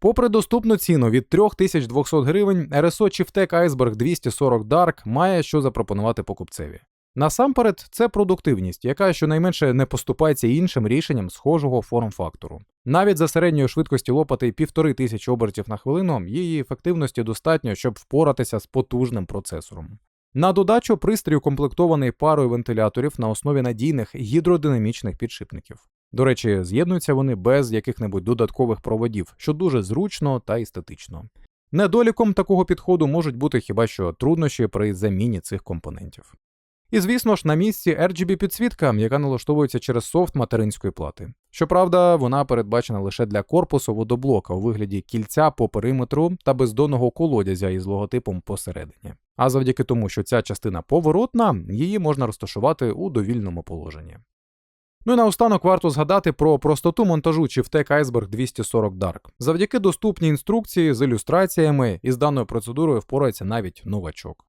Попри доступну ціну від 3200 гривень, RSO Chieftec Iceberg 240 Dark має що запропонувати покупцеві. Насамперед, це продуктивність, яка щонайменше не поступається іншим рішенням схожого форм-фактору. Навіть за середньої швидкості лопати 1500 обертів на хвилину її ефективності достатньо, щоб впоратися з потужним процесором. На додачу пристрій укомплектований парою вентиляторів на основі надійних гідродинамічних підшипників. До речі, з'єднуються вони без яких-небудь додаткових проводів, що дуже зручно та естетично. Недоліком такого підходу можуть бути хіба що труднощі при заміні цих компонентів. І звісно ж, на місці RGB підсвітка, яка налаштовується через софт материнської плати. Щоправда, вона передбачена лише для корпусу водоблока у вигляді кільця по периметру та бездонного колодязя із логотипом посередині. А завдяки тому, що ця частина поворотна, її можна розташувати у довільному положенні. Ну і наостанок варто згадати про простоту монтажу Chieftec Iceberg 240 Dark. Завдяки доступній інструкції з ілюстраціями із даною процедурою впорається навіть новачок.